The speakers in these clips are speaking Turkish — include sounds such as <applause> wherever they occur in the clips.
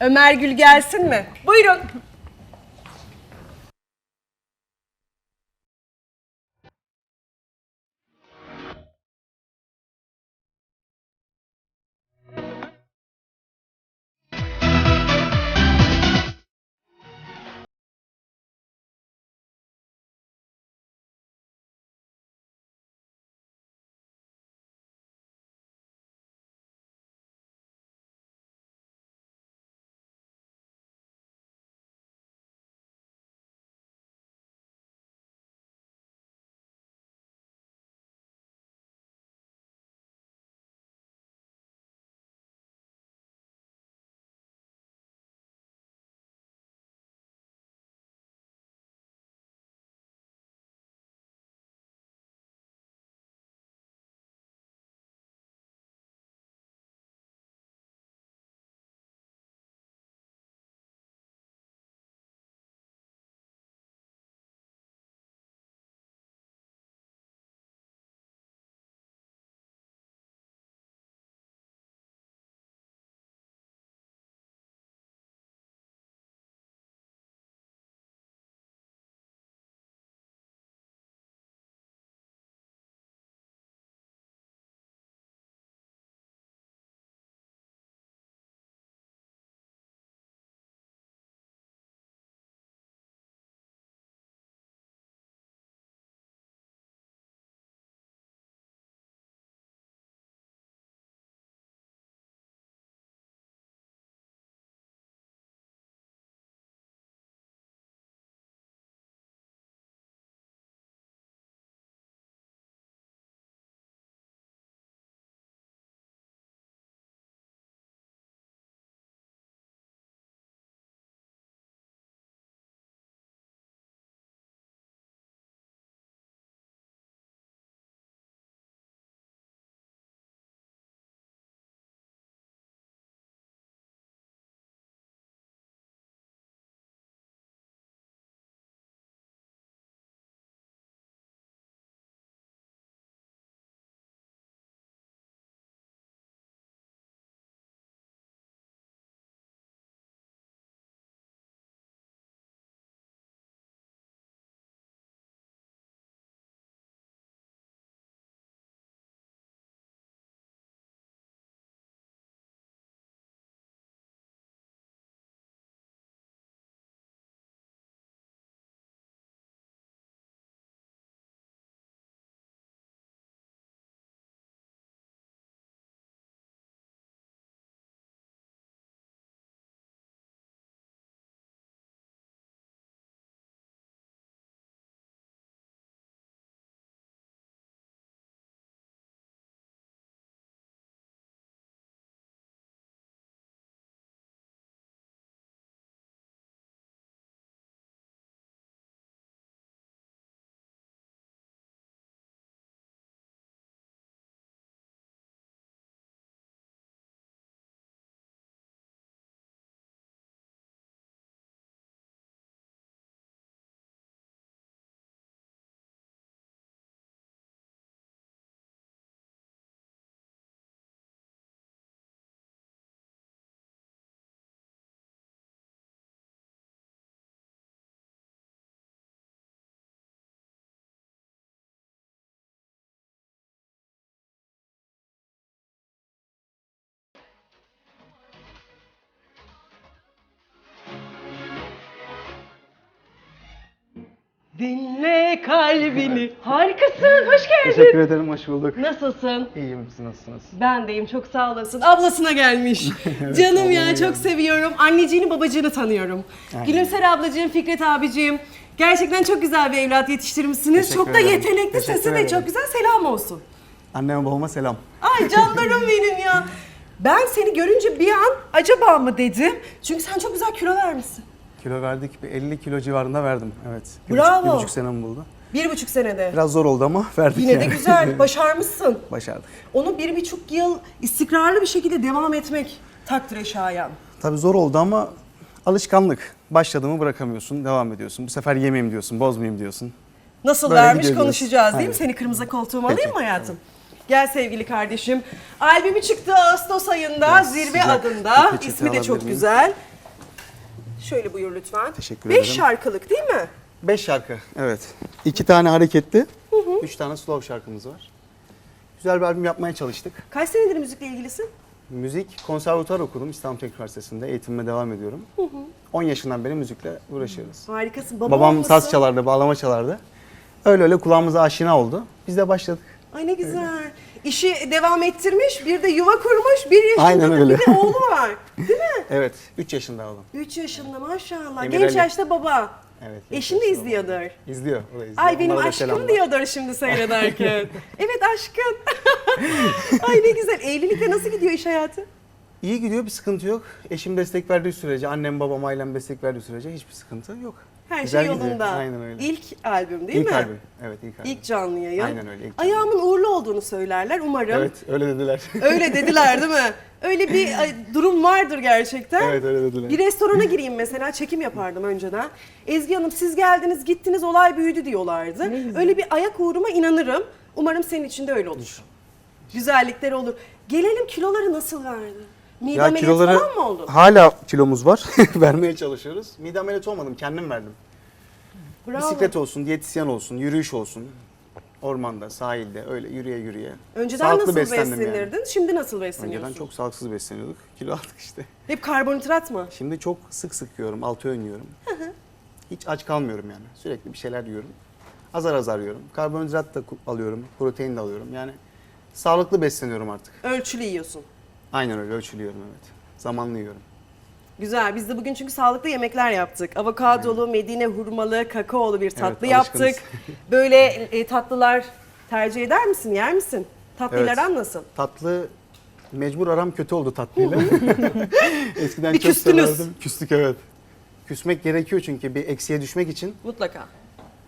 Ömer Gül gelsin mi? Buyurun. Dinle kalbini. Harikasın. Hoş geldin. Teşekkür ederim, hoş bulduk. Nasılsın? İyiyim, siz nasılsınız? Ben deyim çok sağ olasın. Ablasına gelmiş. <laughs> Canım ya çok seviyorum. Anneciğini babacığını tanıyorum. Aynen. Gülümser ablacığım, Fikret abicim. Gerçekten çok güzel bir evlat yetiştirmişsiniz. Teşekkür çok da ederim. yetenekli Teşekkür sesi de ederim. çok güzel. Selam olsun. Anneme babama selam. Ay canlarım <laughs> benim ya. Ben seni görünce bir an acaba mı dedim. Çünkü sen çok güzel kilo vermişsin. Kilo verdik, bir 50 kilo civarında verdim. Evet. Bir Bravo. Buçuk, bir buçuk senemi buldu. Bir buçuk senede. Biraz zor oldu ama <laughs> verdik Yine de yani. güzel, <laughs> başarmışsın. Başardık. Onu bir buçuk yıl istikrarlı bir şekilde devam etmek takdire şayan. Tabii zor oldu ama alışkanlık. Başladığımı bırakamıyorsun, devam ediyorsun. Bu sefer yemeyeyim diyorsun, bozmayayım diyorsun. Nasıl Böyle vermiş gidiyoruz. konuşacağız değil mi? Aynen. Seni kırmızı koltuğuma Peki. alayım mı hayatım? Gel sevgili kardeşim. Albümü çıktı Ağustos ayında Biraz Zirve adında. İsmi de çok güzel. Şöyle buyur lütfen. Teşekkür Beş ederim. şarkılık değil mi? Beş şarkı. Evet. İki tane hareketli, üç tane slow şarkımız var. Güzel bir albüm yapmaya çalıştık. Kaç senedir müzikle ilgilisin? Müzik, konservatuar okudum İstanbul Teknik Üniversitesi'nde. Eğitimime devam ediyorum. 10 yaşından beri müzikle uğraşıyoruz. Harikasın. Baba Babam olması- saz çalardı, bağlama çalardı. Öyle öyle kulağımıza aşina oldu. Biz de başladık. Ay ne güzel. İşi devam ettirmiş, bir de yuva kurmuş, bir yaşında Aynen da öyle. bir de oğlu var. Değil <laughs> mi? Evet, 3 yaşında oğlum. 3 yaşında maşallah. Emir Genç Ali. yaşta baba. Evet. Eşin de yaşında oğlum. izliyordur. İzliyor, o da izliyor. Ay benim da aşkım selamlar. diyordur şimdi seyrederken. <laughs> evet aşkım. <laughs> Ay ne güzel. Evlilikte nasıl gidiyor iş hayatı? İyi gidiyor, bir sıkıntı yok. Eşim destek verdiği sürece, annem, babam, ailem destek verdiği sürece hiçbir sıkıntı yok. Her Güzel şey gidiyor. yolunda. Aynen öyle. İlk albüm değil ilk mi? albüm. Evet, ilk albüm. İlk canlı yayın. Aynen öyle, ilk canlı Ayağımın uğurlu olduğunu söylerler umarım. Evet, öyle dediler. <laughs> Öyle dediler değil mi? Öyle bir ay, durum vardır gerçekten. evet, öyle dediler. Bir restorana gireyim mesela çekim yapardım önceden. Ezgi Hanım siz geldiniz gittiniz olay büyüdü diyorlardı. Öyle bir ayak uğruma inanırım. Umarım senin için de öyle olur. Güzellikleri olur. Gelelim kiloları nasıl verdin? Mide Ya ameliyatı kiloları falan mı oldu? hala kilomuz var. <laughs> Vermeye çalışıyoruz. Mide ameliyatı olmadım, kendim verdim. Bravo. Bisiklet olsun, diyetisyen olsun, yürüyüş olsun. Ormanda, sahilde öyle yürüye yürüye. Önceden Sağlıklı nasıl beslendim yani. beslenirdin? Şimdi nasıl besleniyorsun? Önceden çok sağlıksız besleniyorduk. <laughs> Kilo aldık işte. Hep karbonhidrat mı? Şimdi çok sık sık yiyorum, altı öğün yiyorum. Hiç aç kalmıyorum yani. Sürekli bir şeyler yiyorum. Azar azar yiyorum. Karbonhidrat da alıyorum, protein de alıyorum. Yani sağlıklı besleniyorum artık. Ölçülü yiyorsun. Aynen öyle ölçülüyorum evet. Zamanlı yiyorum. Güzel. Biz de bugün çünkü sağlıklı yemekler yaptık. Avokadolu, Medine hurmalı, kakaolu bir tatlı Evet, yaptık. <laughs> Böyle e, tatlılar tercih eder misin? Yer misin? Tatlıyla Evet. aran nasıl? Tatlı mecbur aram kötü oldu tatlıyla. <laughs> <laughs> Eskiden Bir çok küstünüz. severdim. Küstük evet. Küsmek gerekiyor çünkü bir eksiğe düşmek için Mutlaka.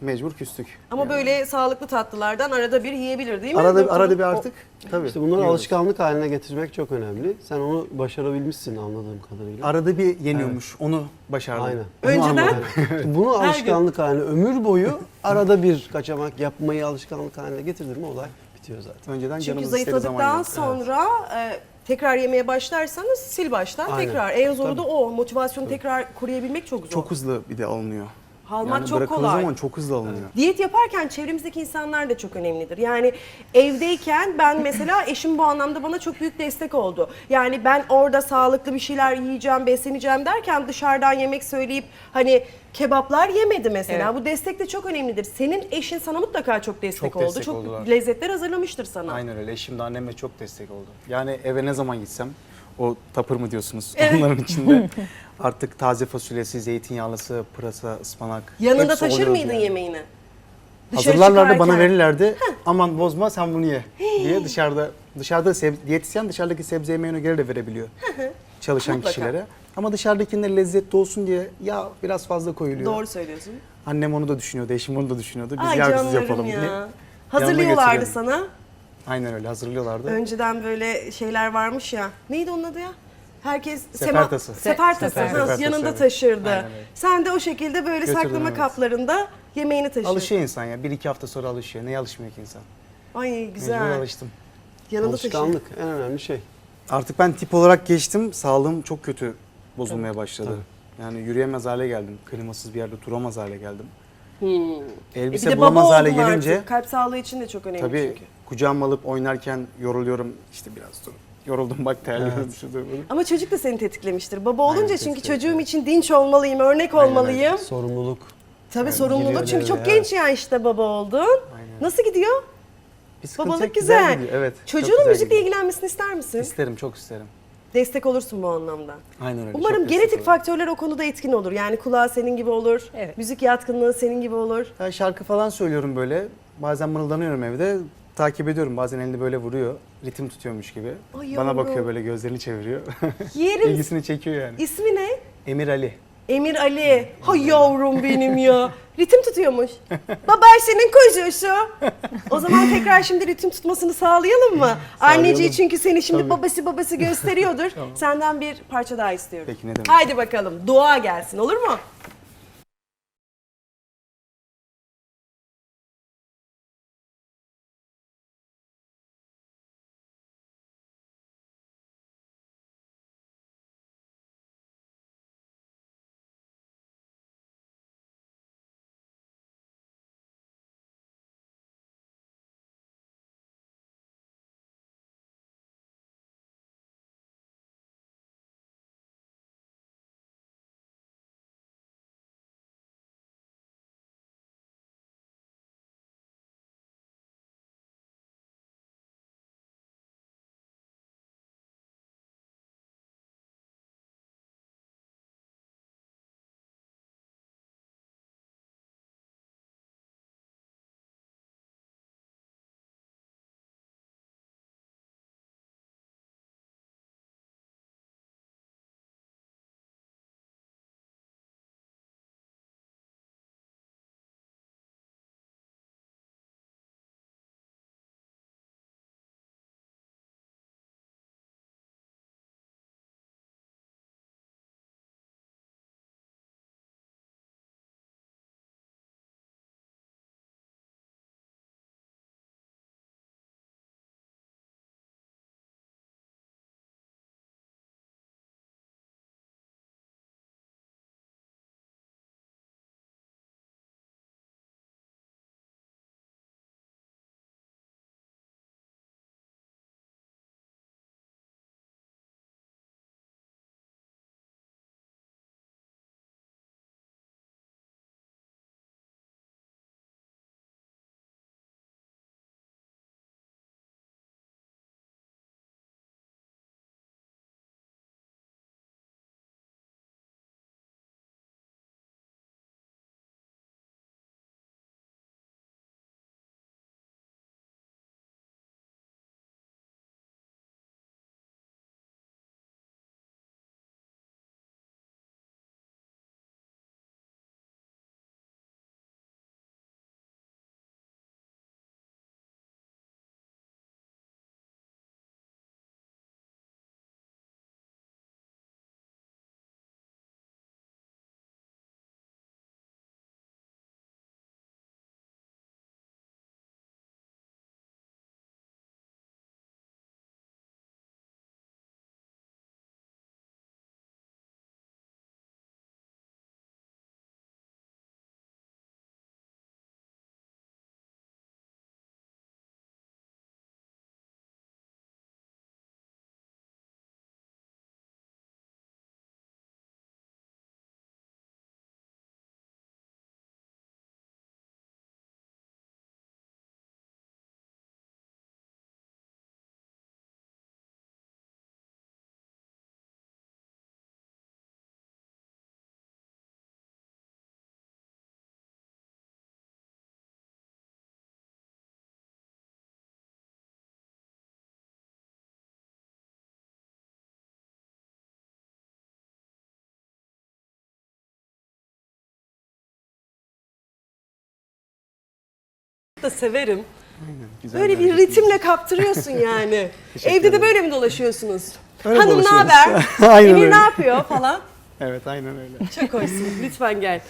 Mecbur küstük. Ama Yani böyle sağlıklı tatlılardan arada bir yiyebilir değil mi? arada Doktor? arada bir artık tabii. İşte bunları yiyoruz. alışkanlık haline getirmek çok önemli. Sen onu başarabilmişsin anladığım kadarıyla. Arada bir yeniyormuş. Onu başardım. Aynen. Onu Önceden-. İşte <laughs> bunu alışkanlık haline, ömür boyu arada bir kaçamak yapmayı alışkanlık haline getirdin mi olay bitiyor zaten. Önceden Çünkü canımız istediği zaman zayıfladıktan sonra e, tekrar yemeye başlarsanız sil baştan Aynen. tekrar. En zoru da o. Motivasyonu tekrar koruyabilmek çok zor. Çok hızlı bir de alınıyor. Almak çok bırakıldığı kolay. zaman çok hızlı alınıyor. Diyet yaparken çevremizdeki insanlar da çok önemlidir. Yani evdeyken ben mesela <laughs> eşim bu anlamda bana çok büyük destek oldu. Yani ben orada sağlıklı bir şeyler yiyeceğim, besleneceğim derken dışarıdan yemek söyleyip hani kebaplar yemedi mesela. Bu destek de çok önemlidir. Senin eşin sana mutlaka çok destek Çok oldu. destek çok oldular. lezzetler hazırlamıştır sana. Aynen öyle. Eşim de annem de çok destek oldu. Yani eve ne zaman gitsem o tapır mı diyorsunuz Evet. onların içinde <laughs> artık taze fasulyesi, zeytinyağlısı, pırasa, ıspanak. Yanında hepsi taşır oluyordu mıydın yani. yemeğini? Dışarı Hazırlarlardı bana çıkarken. verirlerdi. Aman bozma sen bunu ye diye dışarıda dışarıda seb- diyetisyen dışarıdaki sebze yemeğine göre de verebiliyor çalışan Mutlaka. kişilere. Ama dışarıdakiler lezzetli olsun diye ya biraz fazla koyuluyor. Doğru söylüyorsun. Annem onu da düşünüyordu, eşim onu da düşünüyordu. Biz Ay yağsız canlarım yapalım ya. diye. Hazırlıyorlardı sana. Aynen öyle hazırlıyorlardı. Önceden böyle şeyler varmış ya. Neydi onun adı ya? Herkes Sefer tası. Sefer tası. Sefer Ha, yanında evet. taşırdı. Aynen öyle. Sen de o şekilde böyle Götürdüm, saklama evet. kaplarında yemeğini taşırdın. Alışıyor insan ya. Bir iki hafta sonra alışıyor. Neye alışmıyor ki insan? Ay Mecbur güzel. alıştım. Yanında taşırdın. Alışkanlık en önemli şey. Artık ben tip olarak geçtim. Sağlığım çok kötü bozulmaya başladı. Yani yürüyemez hale geldim. Klimasız bir yerde duramaz hale geldim. Hmm. E bir Elbise bulamaz hale oldun gelince artık. Kalp sağlığı için de çok önemli tabii çünkü. Kucağıma alıp oynarken yoruluyorum. İşte biraz dur. Yoruldum bak terliyorum. şurada böyle. Ama çocuk da seni tetiklemiştir. Baba olunca Aynen, çünkü çocuğum için dinç olmalıyım, örnek Aynen olmalıyım. Sorumluluk. Tabii Yani sorumluluk çünkü çok devreye, genç yaşta baba oldun. Aynen. Nasıl gidiyor? Bir Babalık güzel. gidiyor. Evet. çok Çocuğunun güzel müzikle gidiyor. ilgilenmesini ister misin? İsterim, çok isterim. Destek olursun bu anlamda. Aynen öyle. Umarım genetik faktörler o konuda etkin olur. Yani kulağı senin gibi olur, Evet. müzik yatkınlığı senin gibi olur. Ya şarkı falan söylüyorum böyle. Bazen mırıldanıyorum evde. Takip ediyorum. Bazen elini böyle vuruyor. Ritim tutuyormuş gibi. Ay Bana yavrum. bakıyor böyle gözlerini çeviriyor. <laughs> Yerim. İlgisini çekiyor yani. İsmi ne? Emir Ali. Emir Ali. Hay yavrum benim ya. Ritim tutuyormuş. Baba senin kuzusu. O zaman tekrar şimdi ritim tutmasını sağlayalım mı? Anneciği çünkü seni şimdi Tabii. babası babası gösteriyordur. <laughs> Senden bir parça daha istiyorum. Peki ne demek? Haydi bakalım dua gelsin olur mu? Da severim. Güzel Böyle bir ritimle kaptırıyorsun <laughs> yani. Evde de böyle mi dolaşıyorsunuz? Öyle Hanım ne haber? <laughs> Aynen Emir öyle. ne yapıyor falan. Evet aynen öyle. Çok hoşsun. Lütfen gel.